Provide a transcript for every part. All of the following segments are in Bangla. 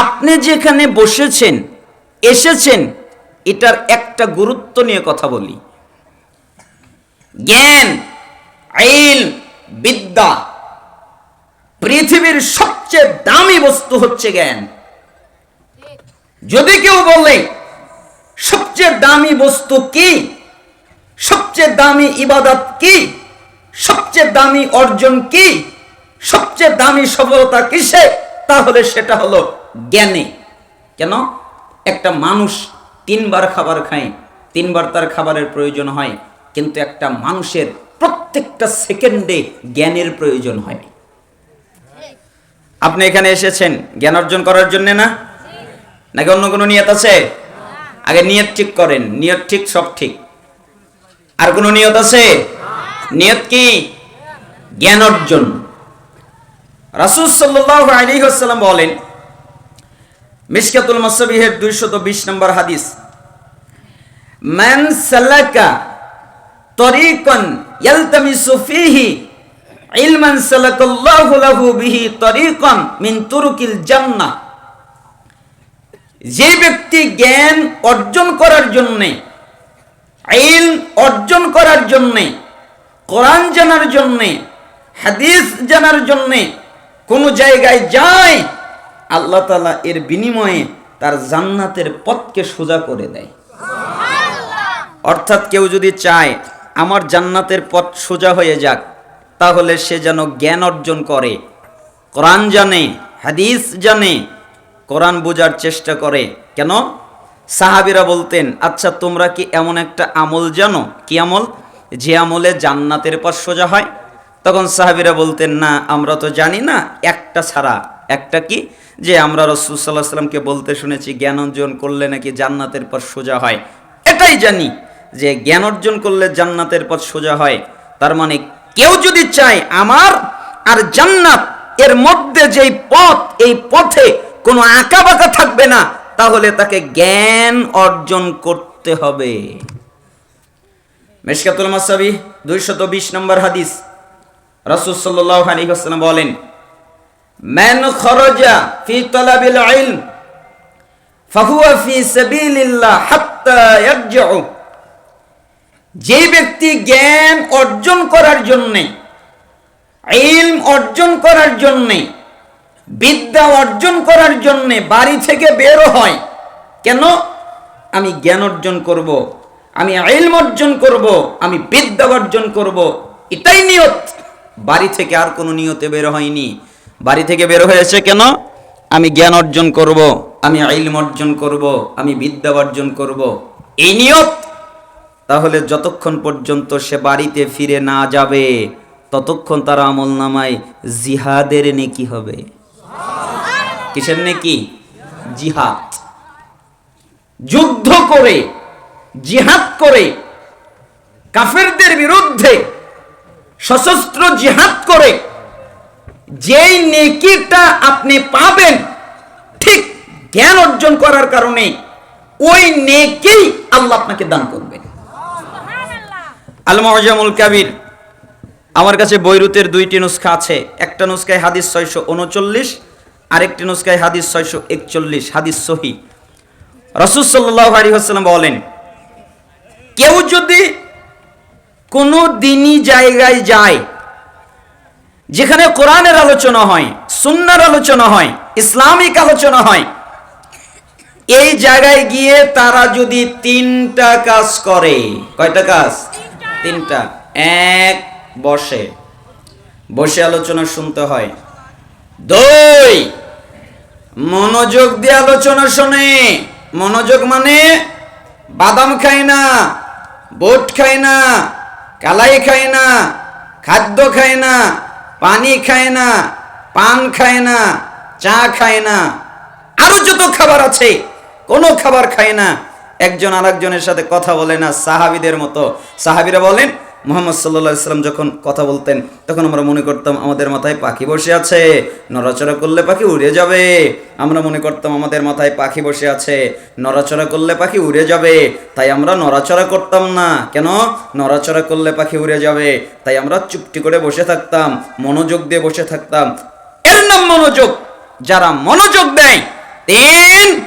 আপনি যেখানে বসেছেন, এসেছেন, এটার একটা গুরুত্ব নিয়ে কথা বলি। জ্ঞান, আইল, বিদ্যা পৃথিবীর সবচেয়ে দামি বস্তু হচ্ছে জ্ঞান। যদি কেউ বলে, সবচেয়ে দামি বস্তু কি? সবচেয়ে দামি ইবাদত কি? সবচেয়ে দামি অর্জন কি? সবচেয়ে দামি সফলতা কিসে? তাহলে সেটা হলো জ্ঞানে। কেন? একটা মানুষ তিনবার খাবার খায়, তিনবার তার খাবারের প্রয়োজন হয়, কিন্তু একটা মানুষের প্রত্যেকটা সেকেন্ডে জ্ঞানের প্রয়োজন হয়। আপনি এখানে এসেছেন জ্ঞান অর্জন করার জন্য না? নাকি অন্য কোনো নিয়ত আছে? আগে নিয়ত ঠিক করেন, নিয়ত ঠিক, সব ঠিক। আর কোনো নিয়ত আছে? নিয়ত কি? জ্ঞান অর্জন। রাসূল সাল্লাল্লাহু আলাইহি ওয়াসাল্লাম বলেন মিশকাতুল মাসাবিহের 220 নম্বর হাদিস। মান সালাকা তরিকান ইয়ালতামিসু ফিহি ইলমান সালাকাল্লাহু লাহু বিহি তরিকান মিন তুরুকিল জান্নাহ। যে ব্যক্তি জ্ঞান অর্জন করার জন্যে আইল অর্জন করার জন্যে, কোরআন জানার জন্যে, হাদিস জানার জন্যে কোন জায়গায় যায় আল্লাহ তালা এর বিনিময়ে তার জান্নাতের পথকে সোজা করে দেয়। অর্থাৎ কেউ যদি চায় আমার জান্নাতের পথ সোজা হয়ে যাক তাহলে সে যেন জ্ঞান অর্জন করে কোরআন জানে হাদিস জানে কোরআন বোঝার চেষ্টা করে। কেন? সাহাবিরা বলতেন আচ্ছা তোমরা কি এমন একটা আমল জানো? কি আমল? যে আমলে জান্নাতের পথ সোজা হয়। তখন সাহাবিরা বলতেন না আমরা তো জানি না একটা ছাড়া একটা কি? যে আমরা রসুল সাল্লাহ সাল্লামকে বলতে শুনেছি, জ্ঞান অর্জন করলে নাকি জান্নাতের পথ সোজা হয়। এটাই জানি যে জ্ঞান অর্জন করলে জান্নাতের পথ সোজা হয়। তার মানে কেউ যদি চায় আমার আর জান্নাত, এর মধ্যে যেই পথ, এই পথে কোনো আঁকা বাঁকা থাকবে না, তাহলে তাকে জ্ঞান অর্জন করতে হবে। মেশকাতুল মাসাবি, দুইশত বিশ নম্বর হাদিস। রাসূল আলাইহি ওয়াসাল্লাম বলেন যে ব্যক্তি জ্ঞান অর্জন করার জন্যে, ইলম অর্জন করার জন্যে, বিদ্যা অর্জন করার জন্যে বাড়ি থেকে বেরো হয়, কেন আমি জ্ঞান অর্জন করব। আমি ইলম অর্জন করব। আমি বিদ্যা অর্জন করব। এটাই নিয়ত বাড়ি থেকে আর কোনো নিয়তে বের হয়নি বাড়ি থেকে বের হয়েছে কেন আমি জ্ঞান অর্জন করব। আমি ইলম অর্জন করব। আমি বিদ্যা অর্জন করব। এই নিয়ত তাহলে যতক্ষণ পর্যন্ত সে বাড়িতে ফিরে না যাবে, ততক্ষণ তার আমল নামায় জিহাদের নেকি হবে কিসের নেকি জিহাদ যুদ্ধ করে, জিহাদ করে, কাফেরদের বিরুদ্ধে সশস্ত্র জিহাদ করে যেই নেকিটা আপনি পাবেন ঠিক জ্ঞান অর্জন করার কারণে, ওই নেকি আল্লাহ আপনাকে দান করবেন আল কাবির, আমার কাছে বৈরুতের দুইটি নুসখা আছে। একটা নুসখায় হাদিস ছয়শো উনচল্লিশ, আরেকটি নুসখায় হাদিস ছয়শো একচল্লিশ, হাদিস সহি। রসুল সাল্লাহ আলী হাসালাম বলেন, কেউ যদি কোনো দিনই জায়গায় যায় যেখানে কোরআনের আলোচনা হয়, সুন্নার আলোচনা হয়, ইসলামিক আলোচনা হয়, এই জায়গায় গিয়ে তারা যদি তিনটা কাজ করে, কয়টা কাজ? তিনটা। এক, বসে। বসে আলোচনা শুনতে হয়। দুই, মনোযোগ দিয়ে আলোচনা শোনে। মনোযোগ মানে বাদাম খায় না, বোট খায় না, কালাই খায় না, খাদ্য খায় না পানি খায় না, পান খায় না, চা খায় না। আরও যত খাবার আছে, কোনো খাবার খায় না। একজন আরেকজনের সাথে কথা বলে না, সাহাবিদের মতো। সাহাবিরা বলেন মোহাম্মদ সাল্লাহ ইসলাম যখন কথা বলতেন, তখন আমরা মনে করতাম, আমাদের মাথায় পাখি বসে আছে, নড়াচড়া করলে পাখি উড়ে যাবে। আমরা মনে করতাম, আমাদের মাথায় পাখি বসে আছে, নড়াচড়া করলে পাখি উড়ে যাবে। তাই আমরা নড়াচড়া করতাম না। কেন? নড়াচড়া করলে পাখি উড়ে যাবে। তাই আমরা চুপটি করে বসে থাকতাম, মনোযোগ দিয়ে বসে থাকতাম। এর নাম মনোযোগ। যারা মনোযোগ দেয় তিন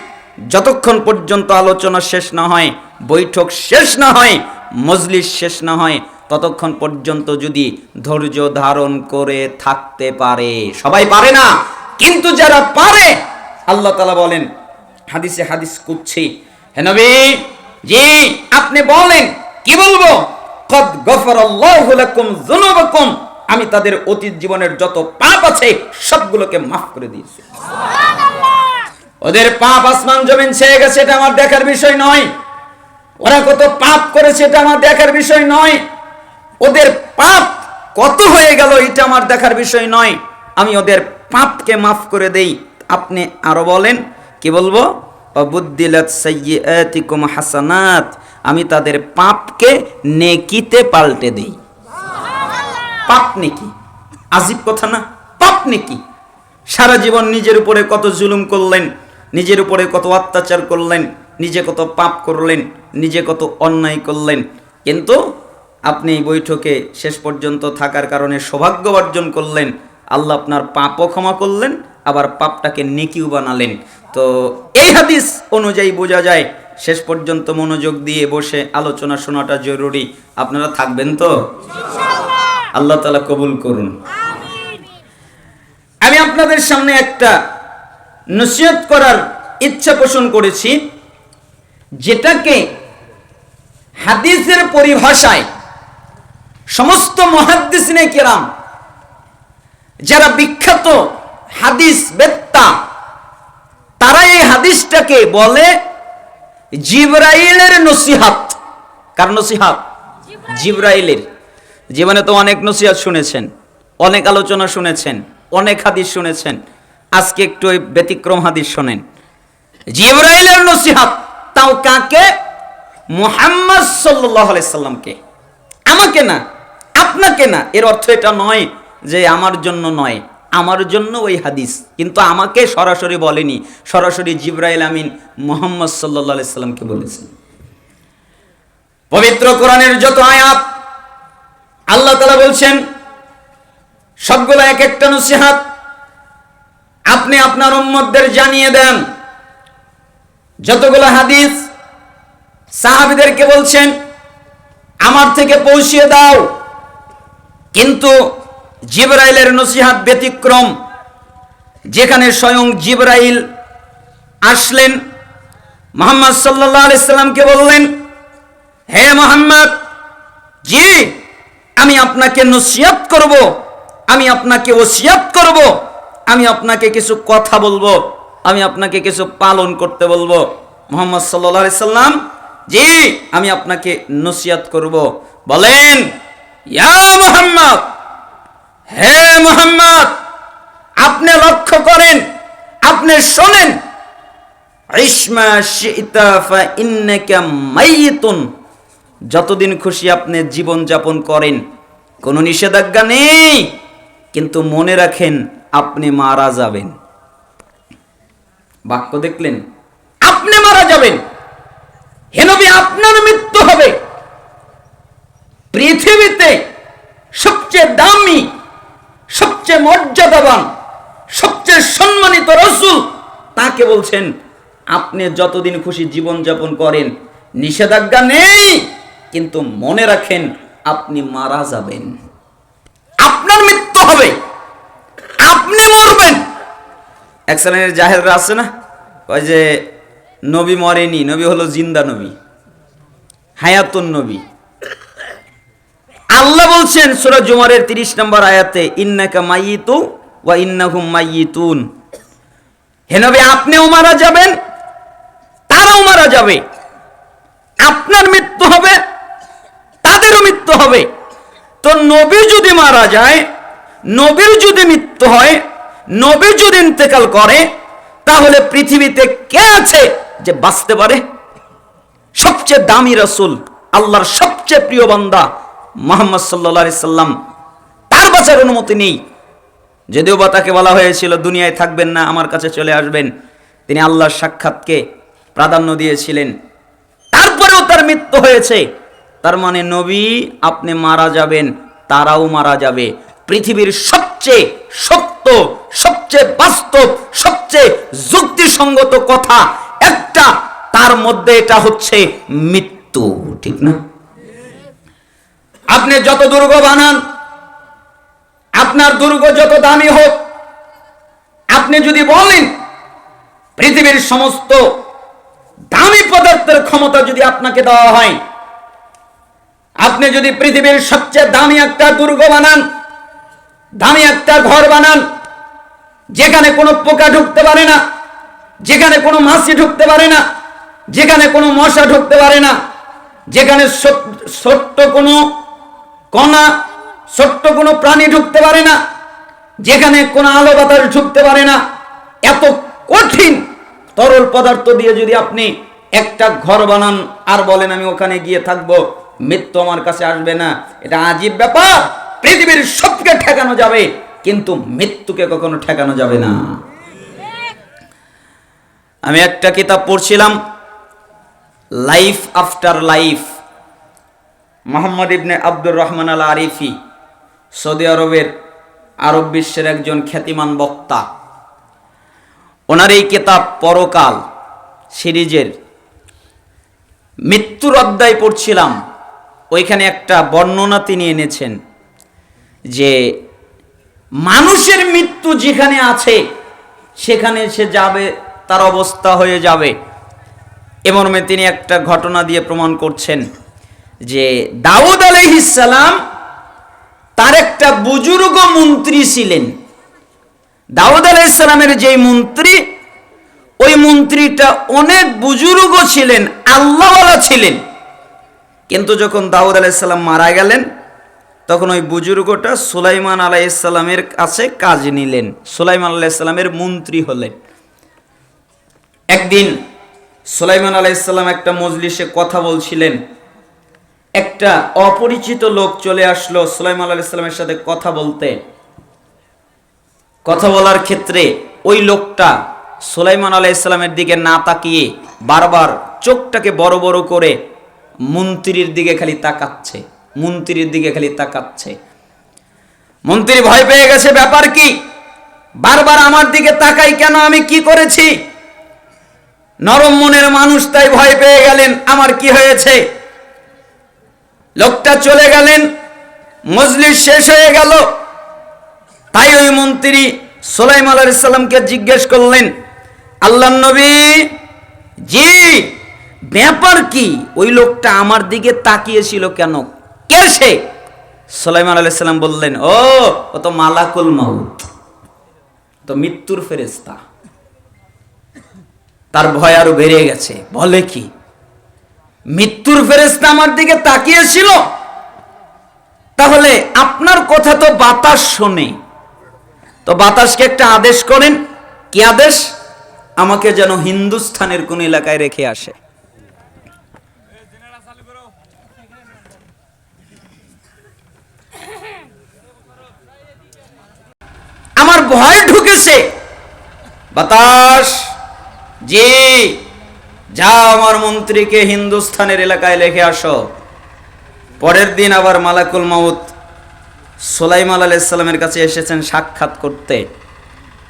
যতক্ষণ পর্যন্ত আলোচনা শেষ না হয়, বৈঠক শেষ না হয়, মজলিস শেষ না হয় ততক্ষণ পর্যন্ত যদি ধৈর্য ধারণ করে থাকতে পারে। সবাই পারে না কিন্তু যারা পারে আল্লাহ তালা বলেন হাদিসে হাদিস কুচ্ছি হে নবী জি আপনি বলেন কি বলব? কদ গফরাল্লাহু লাকুম আমি তাদের অতীত জীবনের যত পাপ আছে সবগুলোকে মাফ করে দিয়েছি। ওদের পাপ আসমান জমিন ছেয়ে গেছে এটা আমার দেখার বিষয় নয়। ওরা কত পাপ করেছে এটা আমার দেখার বিষয় নয়। ওদের পাপ কত হয়ে গেল এটা আমার দেখার বিষয় নয়। আমি ওদের পাপকে মাফ করে দেই। আপনি আরও বলেন, কি বলব? হাসানাত আমি তাদের পাপকে নেকিতে পাল্টে দেই। পাপ নেকি? আজীব কথা না? পাপ নেকি? সারা জীবন নিজের উপরে কত জুলুম করলেন, নিজের উপরে কত অত্যাচার করলেন, নিজে কত পাপ করলেন, নিজে কত অন্যায় করলেন। কিন্তু আপনি এই বৈঠকে শেষ পর্যন্ত থাকার কারণে সৌভাগ্য অর্জন করলেন আল্লাহ আপনার পাপও ক্ষমা করলেন আবার পাপটাকে নেকিও বানালেন। তো এই হাদিস অনুযায়ী বোঝা যায় শেষ পর্যন্ত মনোযোগ দিয়ে বসে আলোচনা শোনাটা জরুরি। আপনারা থাকবেন তো? আল্লাহ তালা কবুল করুন। আমি আপনাদের সামনে একটা নসিহত করার ইচ্ছা পোষণ করেছি যেটাকে হাদিসের পরিভাষায় সমস্ত মহাদ্দিসিনে কেরাম যারা বিখ্যাত হাদিস বেত্তা তারা এই হাদিসটাকে বলে জিব্রাইলের নসিহাত। কার নসিহাত? জিব্রাইলের। জীবনে তো অনেক নসিহাত শুনেছেন অনেক আলোচনা শুনেছেন অনেক হাদিস শুনেছেন আজকে একটু ওই ব্যতিক্রম হাদিস শোনেন। জিব্রাইলের নসিহাত তাও কাকে? মুহাম্মদ সাল্লাল্লাহু আলাইহি সাল্লামকে। আমাকে না আপনাকে না, এর অর্থ এটা নয় যে আমার জন্য নয়, আমার জন্য ওই হাদিস। কিন্তু আমাকে সরাসরি বলেনি, সরাসরি জিব্রাইল আমিন মোহাম্মদ সাল্লাল্লাহু সাল্লামকে বলেছেন। পবিত্র কোরআনের যত আয়াত, আল্লাহ তালা বলছেন, সবগুলো এক একটা নসিহাত আপনি আপনার উম্মতদের জানিয়ে দেন। যতগুলো হাদিস সাহাবিদেরকে বলছেন, আমার থেকে পৌঁছিয়ে দাও। কিন্তু জিব্রাইলের নসিহাত ব্যতিক্রম, যেখানে স্বয়ং জিব্রাইল আসলেন, মোহাম্মদ সাল্লাহ আলাইসাল্লামকে বললেন, হে মোহাম্মদ, জি, আমি আপনাকে নসিয়াত করব, আমি আপনাকে ওসিয়াত করব, আমি আপনাকে কিছু কথা বলব, আমি আপনাকে কিছু পালন করতে বলব। মোহাম্মদ সাল্লাহ সাল্লাম, জি, আমি আপনাকে নসিয়াত করব। বলেন মোহাম্মদ, হে মোহাম্মদ, আপনি লক্ষ্য করেন, আপনি শোনেন। যতদিন খুশি আপনি জীবন যাপন করেন, কোনো নিষেধাজ্ঞা নেই, কিন্তু মনে রাখেন আপনি মারা যাবেন। বাক্য দেখলেন, আপনি মারা যাবেন। হেনবি আপনার মৃত্যু হবে। পৃথিবীতে সবচেয়ে দামি, সবচেয়ে মর্যাদাবান, সবচেয়ে সম্মানিত রসুল তাকে বলছেন, আপনি যতদিন খুশি জীবন যাপন করেন, নিষেধাজ্ঞা নেই, কিন্তু মনে রাখেন আপনি মারা যাবেন। আপনার মৃত্যু হবে। আপনি মরবেন। এক শ্রেণির জাহেররা আছে না? ওই যে নবী মরেনি, নবী হলো জিন্দা নবী, হায়াতুন নবী। আল্লাহ বলছেন সূরা জুমারের 30 নম্বর আয়াতে, ইন্নাকা মাইয়িতু ওয়া ইন্নাহুম মাইয়িতুন হে নবী, আপনিও মারা যাবেন, তারাও মারা যাবে। আপনার মৃত্যু হবে, তাদেরও মৃত্যু হবে। তো নবী যদি মারা যায়, নবীর যদি মৃত্যু হয়, নবী যদি ইন্তেকাল করে, তাহলে পৃথিবীতে কে আছে যে বাঁচতে পারে? সবচেয়ে দামি রসুল, আল্লাহর সবচেয়ে প্রিয় বান্দা মোহাম্মদ সাল্লা সাল্লাম তার বাঁচার অনুমতি নেই। যদিও বা তাকে বলা হয়েছিল, দুনিয়ায় থাকবেন না, আমার কাছে চলে আসবেন। তিনি আল্লাহর সাক্ষাৎকে প্রাধান্য দিয়েছিলেন। তারপরেও তার মৃত্যু হয়েছে। তার মানে নবী আপনি মারা যাবেন, তারাও মারা যাবে। পৃথিবীর সবচেয়ে সত্য সবচেয়ে বাস্তব, সবচেয়ে যুক্তিসঙ্গত কথা একটা, তার মধ্যে এটা হচ্ছে মৃত্যু, ঠিক না? আপনি যত দুর্গ বানান, আপনার দুর্গ যত দামি হোক, আপনি যদি বলেন, পৃথিবীর সমস্ত দামি পদার্থের ক্ষমতা যদি আপনাকে দেওয়া হয়, আপনি যদি পৃথিবীর সবচেয়ে দামি একটা দুর্গ বানান, দামি একটা ঘর বানান, যেখানে কোনো পোকা ঢুকতে পারে না, যেখানে কোনো মাছি ঢুকতে পারে না, যেখানে কোনো মশা ঢুকতে পারে না, যেখানে ছোট- ছোট্ট কোনো কণা ছোট্ট কোনো প্রাণী ঢুকতে পারে না, যেখানে কোনো আলো বাতাস ঢুকতে পারে না। এত কঠিন তরল পদার্থ দিয়ে যদি আপনি একটা ঘর বানান, আর বলেন আমি ওখানে গিয়ে থাকব, মৃত্যু আমার কাছে আসবে না। এটা আজীব ব্যাপার, পৃথিবীর সবকে ঠেকানো যাবে, কিন্তু মৃত্যুকে কখনো ঠেকানো যাবে না। আমি একটা কিতাব পড়ছিলাম life after life Muhammad ibn Abdur Rahman al Arifi Saudi আরবের আরব বিশ্বের একজন খ্যাতিমান বক্তা। ওনার এই কেতাব পরকাল সিরিজের মৃত্যুর অধ্যায় পড়ছিলাম। ওইখানে একটা বর্ণনা তিনি এনেছেন যে, মানুষের মৃত্যু যেখানে আছে, সেখানে সে যাবে, তার অবস্থা হয়ে যাবে। এমর্মে তিনি একটা ঘটনা দিয়ে প্রমাণ করছেন। যে দাউদ আলহিসাল্লাম তার একটা বুজুর্গ মন্ত্রী ছিলেন। দাউদ আলাইসালামের যে মন্ত্রী, ওই মন্ত্রীটা অনেক বুজুর্গ ছিলেন, আল্লাহওয়ালা ছিলেন। কিন্তু যখন দাউদ আলাইসাল্লাম মারা গেলেন, তখন ওই বুজুর্গটা সুলাইমান আলাইসাল্লামের কাছে কাজ নিলেন। সুলাইমান আলাইসাল্লামের মন্ত্রী হলেন। একদিন সুলাইমান আলাইসাল্লাম একটা মজলিসে কথা বলছিলেন। একটা অপরিচিত লোক চলে আসলো, সুলাইমান আলাইসাল্লামের সাথে কথা বলতে। কথা বলার ক্ষেত্রে ওই লোকটা সুলাইমান আলাইসাল্লামের দিকে না তাকিয়ে বারবার চোখটাকে বড় বড় করে মন্ত্রীর দিকে খালি তাকাচ্ছে, মন্ত্রীর দিকে খালি তাকাচ্ছে। মন্ত্রী ভয় পেয়ে গেছে, ব্যাপার কি? বারবার আমার দিকে তাকাই কেন? আমি কি করেছি? নরম মনের মানুষ তাই ভয় পেয়ে গেলেন, আমার কি হয়েছে? লোকটা চলে গেলেন, মজলিস শেষ হয়ে গেল। তাই ওই মন্ত্রী সোলাইম আলাইসাল্লামকে জিজ্ঞেস করলেন আল্লাহ নবী, জি, ব্যাপার কি? ওই লোকটা আমার দিকে তাকিয়েছিল কেন? কে সে? সোলাইমান আলাইসাল্লাম বললেন, ও ও তো মালাকুল মাউত তো মৃত্যুর ফেরেস্তা তার ভয় আরও বেড়ে গেছে। বলে কি? মৃত্যুর ফেরেস্তা আমার দিকে তাকিয়েছিল। তাহলে আপনার কথা তো বাতাস শোনে। তো বাতাসকে একটা আদেশ করেন। কি আদেশ? আমাকে যেন হিন্দুস্থানের কোন এলাকায় রেখে আসে। আমার ভয় ঢুকেছে। বাতাস। জি। যা আমার মন্ত্রীকে হিন্দুস্থানের এলাকায় লেখে আসো। পরের দিন আবার মালাকুল মাউত সোলাইমান আলাইসাল্লামের কাছে এসেছেন সাক্ষাৎ করতে।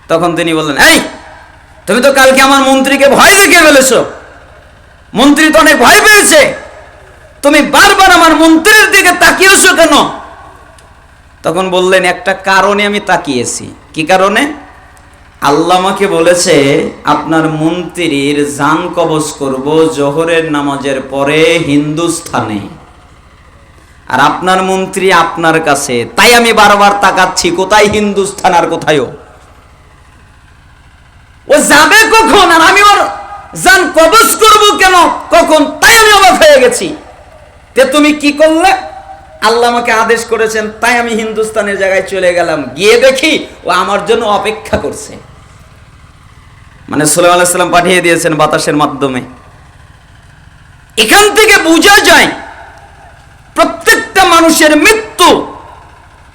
তখন তিনি বললেন, এই, তুমি তো কালকে আমার মন্ত্রীকে ভয় দেখে ফেলেছো। মন্ত্রী তো অনেক ভয় পেয়েছে। তুমি বারবার আমার মন্ত্রীর দিকে তাকিয়েছো কেন? তখন বললেন, একটা কারণে আমি তাকিয়েছি। কি কারণে? আল্লাহ আমাকে বলেছে, আপনার মন্ত্রীর জান কবজ করব জোহরের নামাজের পরে হিন্দুস্থানে। আর আপনার মন্ত্রী আপনার কাছে। তাই আমি বারবার তাকাচ্ছি, কোথায় হিন্দুস্থান আর কোথায়ও ও? যাবে কখন? আর আমি ওর জান কবজ করব কেন? কখন? তাই আমি অবাক হয়ে গেছি। তে তুমি কি করলে? আল্লাহ আমাকে আদেশ করেছেন, তাই আমি হিন্দুস্তানের জায়গায় চলে গেলাম। গিয়ে দেখি, ও আমার জন্য অপেক্ষা করছে। মানে সুলাইম আলাইসাল্লাম পাঠিয়ে দিয়েছেন বাতাসের মাধ্যমে। এখান থেকে বোঝা যায়, প্রত্যেকটা মানুষের মৃত্যু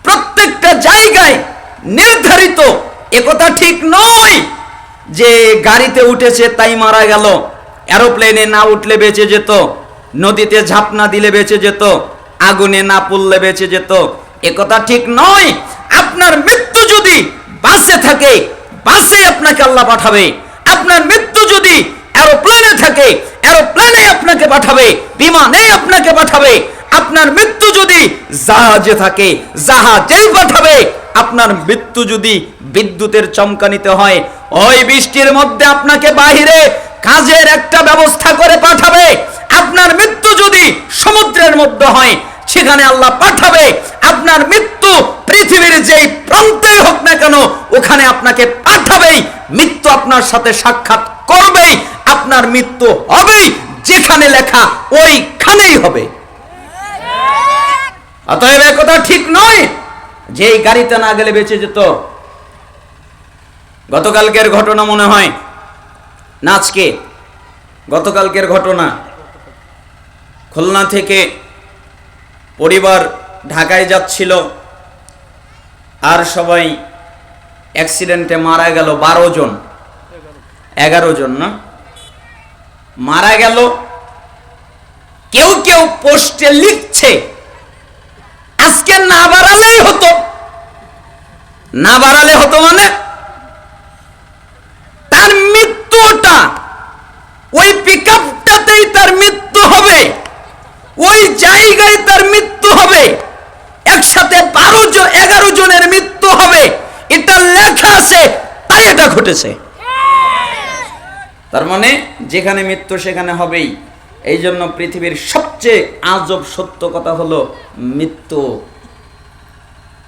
প্রত্যেকটা জায়গায় নির্ধারিত। একথা ঠিক নয় যে গাড়িতে উঠেছে তাই মারা গেল, এরোপ্লেনে না উঠলে বেঁচে যেত, নদীতে ঝাপনা দিলে বেঁচে যেত, আগুনে না পড়লে বেঁচে যেত। একথা ঠিক নয়। আপনার মৃত্যু যদি বাসে থাকে, বাসে আপনাকে আল্লাহ পাঠাবে। আপনার মৃত্যু যদি এরোপ্লেনে থাকে এরোপ্লেনে আপনাকে পাঠাবে, বিমানে আপনাকে পাঠাবে, আপনার মৃত্যু যদি জাহাজে থাকে, জাহাজেই পাঠাবে, আপনার মৃত্যু যদি বিদ্যুতের চমকানিতে হয়, ওই বৃষ্টির মধ্যে আপনাকে বাহিরে কাজের একটা ব্যবস্থা করে পাঠাবে। আপনার মৃত্যু যদি সমুদ্রের মধ্যে হয় সেখানে আল্লাহ পাঠাবে, আপনার মৃত্যু পৃথিবীর যেই প্রান্তে হোক না কেন, ওখানে আপনাকে পাঠাবেই, মৃত্যু আপনার সাথে সাক্ষাৎ করবেই, আপনার মৃত্যু হবেই, যেখানে লেখা ওইখানেই হবে। অতএব কথা ঠিক নয় যে এই গাড়িতে না গেলে বেঁচে যেত। গতকালকের ঘটনা মনে হয় নাচকে গতকালকের ঘটনা খুলনা থেকে পরিবার ঢাকায় যাচ্ছিল। আর সবাই অ্যাক্সিডেন্টে মারা গেল বারো জন। এগারো জন না? মারা গেল। কেউ কেউ পোস্টে লিখছে, আজকে না বাড়ালেই হতো। না বাড়ালে হতো মানে? তার মৃত্যুটা, ওই পিক আপটাতেই তার মৃত্যু হবে। ওই জায়গায় তার মৃত্যু হবে। একসাথে বারো জন, এগারো জনের মৃত্যু হবে। এটা লেখা আছে তাই এটা ঘটেছে। তার মানে যেখানে মৃত্যু সেখানে হবেই। এই জন্য পৃথিবীর সবচেয়ে আজব সত্য কথা হলো মৃত্যু।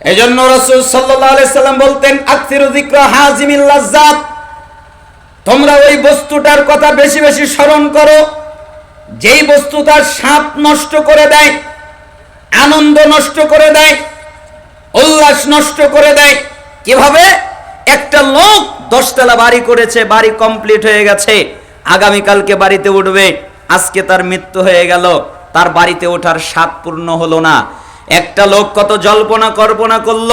এই জন্য রসুল সাল্লাম বলতেন তোমরা ওই বস্তুটার কথা বেশি বেশি স্মরণ করো। যেই বস্তু তার সাপ নষ্ট করে দেয়, আনন্দ নষ্ট করে দেয়, উল্লাস নষ্ট করে দেয় কীভাবে একটা লোক দশতলা বাড়ি করেছে, বাড়ি কমপ্লিট হয়ে গেছে, আগামীকালকে বাড়িতে উঠবে, আজকে তার মৃত্যু হয়ে গেল, তার বাড়িতে ওঠার স্বাদ পূর্ণ হলো না। একটা লোক কত জল্পনা কল্পনা করল,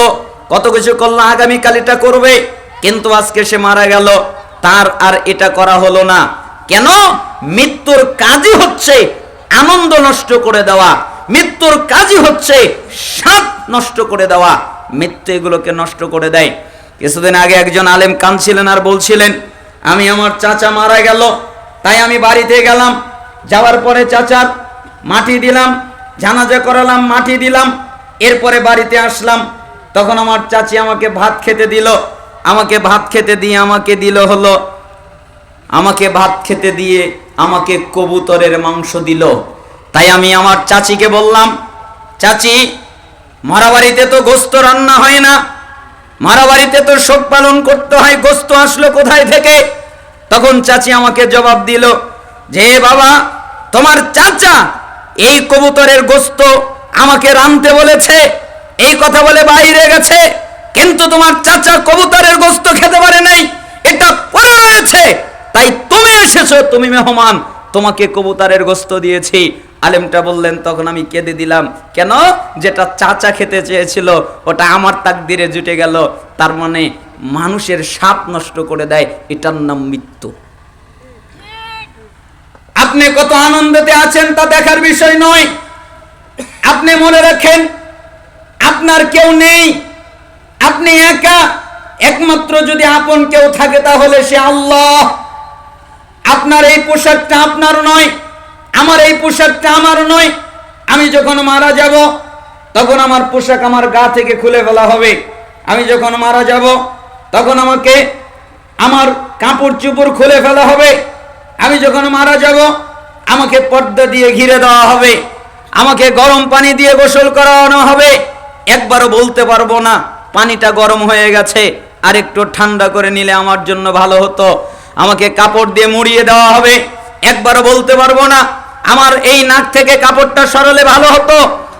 কত কিছু করল, আগামীকাল এটা করবে, কিন্তু আজকে সে মারা গেল, তার আর এটা করা হলো না। কেন? মৃত্যুর কাজই হচ্ছে আনন্দ নষ্ট করে দেওয়া। মৃত্যুর কাজই হচ্ছে স্বাদ নষ্ট করে দেওয়া। মৃত্যু এগুলোকে নষ্ট করে দেয়। কিছুদিন আগে একজন আলেম কাঁদছিলেন আর বলছিলেন, আমি আমার চাচা মারা গেল, তাই আমি বাড়িতে গেলাম। যাওয়ার পরে চাচার মাটি দিলাম, জানাজা করালাম, মাটি দিলাম, এরপরে বাড়িতে আসলাম। তখন আমার চাচি আমাকে ভাত খেতে দিল। আমাকে ভাত খেতে দিয়ে আমাকে দিল হলো আমাকে ভাত খেতে দিয়ে আমাকে কবুতরের মাংস দিল। তাই আমি আমার চাচিকে বললাম, চাচি মারা বাড়িতে তো গোস্ত রান্না হয় না। মারা বাড়িতে তো শোক পালন করতে হয়, গোস্ত আসলো কোথায় থেকে? তখন চাচি আমাকে জবাব দিল, যে বাবা, তোমার চাচা এই কবুতরের গোস্ত আমাকে রানতে বলেছে, এই কথা বলে বাইরে গেছে, কিন্তু তোমার চাচা কবুতরের গোস্ত খেতে পারে নাই, এটা পড়ে রয়েছে। তাই তুমি এসেছ, তুমি মেহমান। তোমাকে কবুতরের গোস্ত দিয়েছি। আলেমটা বললেন, তখন আমি কেঁদে দিলাম। কেন? যেটা চাচা খেতে চেয়েছিল, ওটা আমার তাকদিরে জুটে গেল। তার মানে মানুষের সাপ নষ্ট করে দেয়, এটার নাম মৃত্যু। আপনি কত আনন্দতে আছেন তা দেখার বিষয় নয়। আপনি মনে রাখেন, আপনার কেউ নেই। আপনি একা। একমাত্র যদি আপন কেউ থাকে, তাহলে সে আল্লাহ। আপনার এই পোশাকটা আপনার নয়, আমার এই পোশাকটা আমার নয়। আমি যখন মারা যাব, তখন আমার পোশাক আমার গা থেকে খুলে ফেলা হবে। আমি যখন মারা যাব, তখন আমাকে আমার কাপড় চুপড় খুলে ফেলা হবে। আমি যখন মারা যাব, আমাকে পর্দা দিয়ে ঘিরে দেওয়া হবে। আমাকে গরম পানি দিয়ে গোসল করানো হবে। একবারও বলতে পারব না, পানিটা গরম হয়ে গেছে আর একটু ঠান্ডা করে নিলে আমার জন্য ভালো হতো। আমাকে কাপড় দিয়ে মুড়িয়ে দেওয়া হবে। একবারও বলতে পারব না, আমার এই নাক থেকে কাপড়টা সরলে ভালো হতো।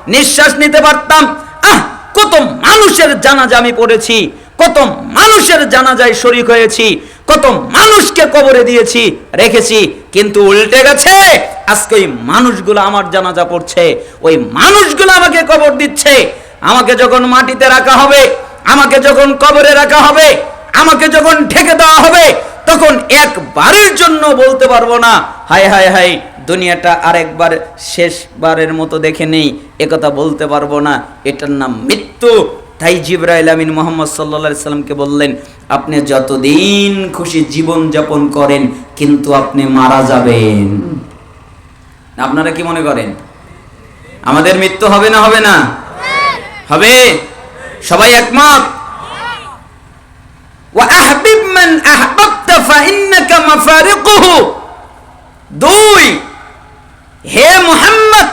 নিঃশ্বাস নিতে পারতাম। আহ, কত মানুষের জানাজা আমি পড়েছি, কত মানুষের জানাজায় শরিক হয়েছি, কত মানুষকে কবরে দিয়েছি, রেখেছি, কিন্তু উল্টে গেছে, আজকে ওই মানুষগুলো আমার জানাজা পড়ছে, ওই মানুষগুলো আমাকে কবর দিচ্ছে। আমাকে যখন মাটিতে রাখা হবে, আমাকে যখন কবরে রাখা হবে, আমাকে যখন ঢেকে দেওয়া হবে তখন একবারের জন্য বলতে পারব না হায় হায় হায় দুনিয়াটা আরেকবার শেষবারের মতো দেখে নেই, একথা বলতে পারব না। এটার নাম মৃত্যু। তাই জিব্রাইল আমিন মোহাম্মদ সাল্লা সাল্লামকে বললেন, আপনি যতদিন খুশি জীবন যাপন করেন, কিন্তু আপনি মারা যাবেন। আপনারা কি মনে করেন? আমাদের মৃত্যু হবে না হবে না? হবে? সবাই একমত? وأحبب من أحببت فإنك مفارقه দুই হে মোহাম্মদ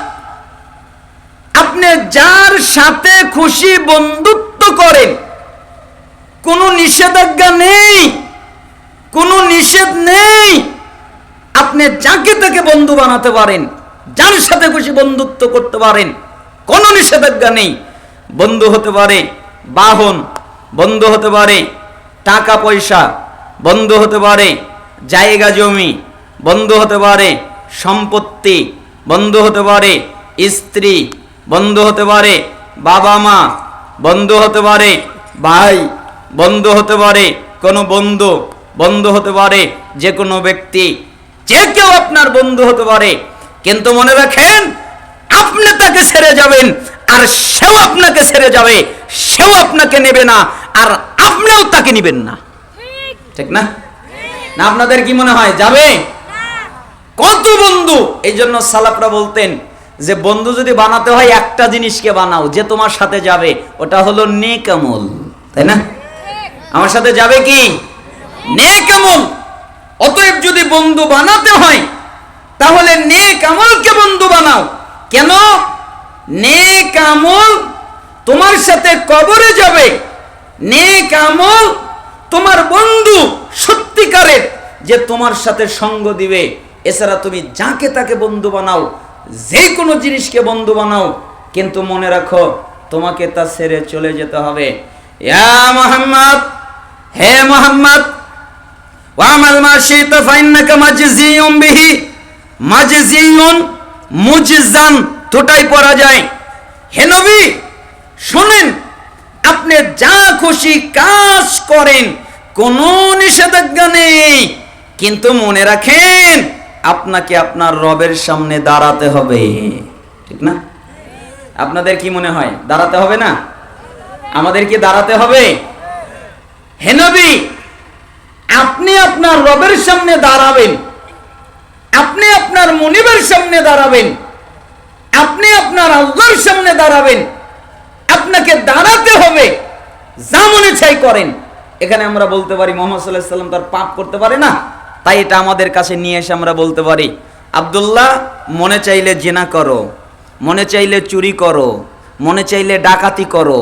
আপনি যার সাথে খুশি বন্ধুত্ব করেন কোনো নিষেধাজ্ঞা নেই কোনো নিষেধ নেই আপনি যাকে তাকে বন্ধু বানাতে পারেন যার সাথে খুশি বন্ধুত্ব করতে পারেন কোনো নিষেধাজ্ঞা নেই বন্ধু হতে পারে বাহন বন্ধু হতে পারে টাকা পয়সা বন্ধ হতে পারে, জায়গা জমি বন্ধ হতে পারে, সম্পত্তি বন্ধ হতে পারে, স্ত্রী বন্ধ হতে পারে, বাবা মা বন্ধ হতে পারে, ভাই বন্ধ হতে পারে, কোনো বন্ধু বন্ধ হতে পারে, যে কোনো ব্যক্তি, যে কেউ আপনার বন্ধু হতে পারে। কিন্তু মনে রাখেন, আপনি তাকে ছেড়ে যাবেন। আর সেও আপনাকে ছেড়ে যাবে, সেও আপনাকে নেবে না, আর আপনিও তাকে নেবেন না। ঠিক না? না, আপনাদের কি মনে হয়, যাবে? কত বন্ধু? এই জন্য সালাফরা বলতেন যে, বন্ধু যদি বানাতে হয়, একটা জিনিসকে বানাও, যে তোমার সাথে যাবে, ওটা হলো নেকামল তাই না? আমার সাথে যাবে কি? নেকামল অতএব যদি বন্ধু বানাতে হয়, তাহলে নেক আমলকে বন্ধু বানাও। কেন? নেক আমল তোমার সাথে কবরে যাবে। নেক আমল তোমার বন্ধু সত্যিকারের যে তোমার সাথে সঙ্গ দিবে। এছাড়া তুমি যাকে তাকে বন্ধু বানাও যে কোনো জিনিসকে বন্ধু বানাও, কিন্তু মনে রাখো তোমাকে তা ছেড়ে চলে যেতে হবে। ইয়া মোহাম্মদ, হে মোহাম্মদ ওয়ামাল মা শিতা ফাইন্নাকা মাজজিউম বিহি। মাজজিউন, মুজজান দুটাই পড়া যায়। হে নবী, শুনেন, আপনি যা খুশি কাজ করেন, কোনো নিষেধাজ্ঞা নেই। কিন্তু মনে রাখেন, আপনাকে আপনার রবের সামনে দাঁড়াতে হবে। ঠিক না? আপনাদের কি মনে হয়, দাঁড়াতে হবে না? আমাদের কি দাঁড়াতে হবে? হে নবী, আপনি আপনার রবের সামনে দাঁড়াবেন। আপনি আপনার মনিবের সামনে দাঁড়াবেন। আপনি আপনার আল্লাহর সামনে দাঁড়াবেন। আপনাকে দাঁড়াতে হবে। যা মনে চাই করেন। এখানে আমরা বলতে পারি, মোহাম্মদ সাল্লাহ সাল্লাম তার পাপ করতে পারে না। তাই এটা আমাদের কাছে নিয়ে এসে আমরা বলতে পারি, আবদুল্লাহ, মনে চাইলে জেনা করো, মনে চাইলে চুরি করো, মনে চাইলে ডাকাতি করো।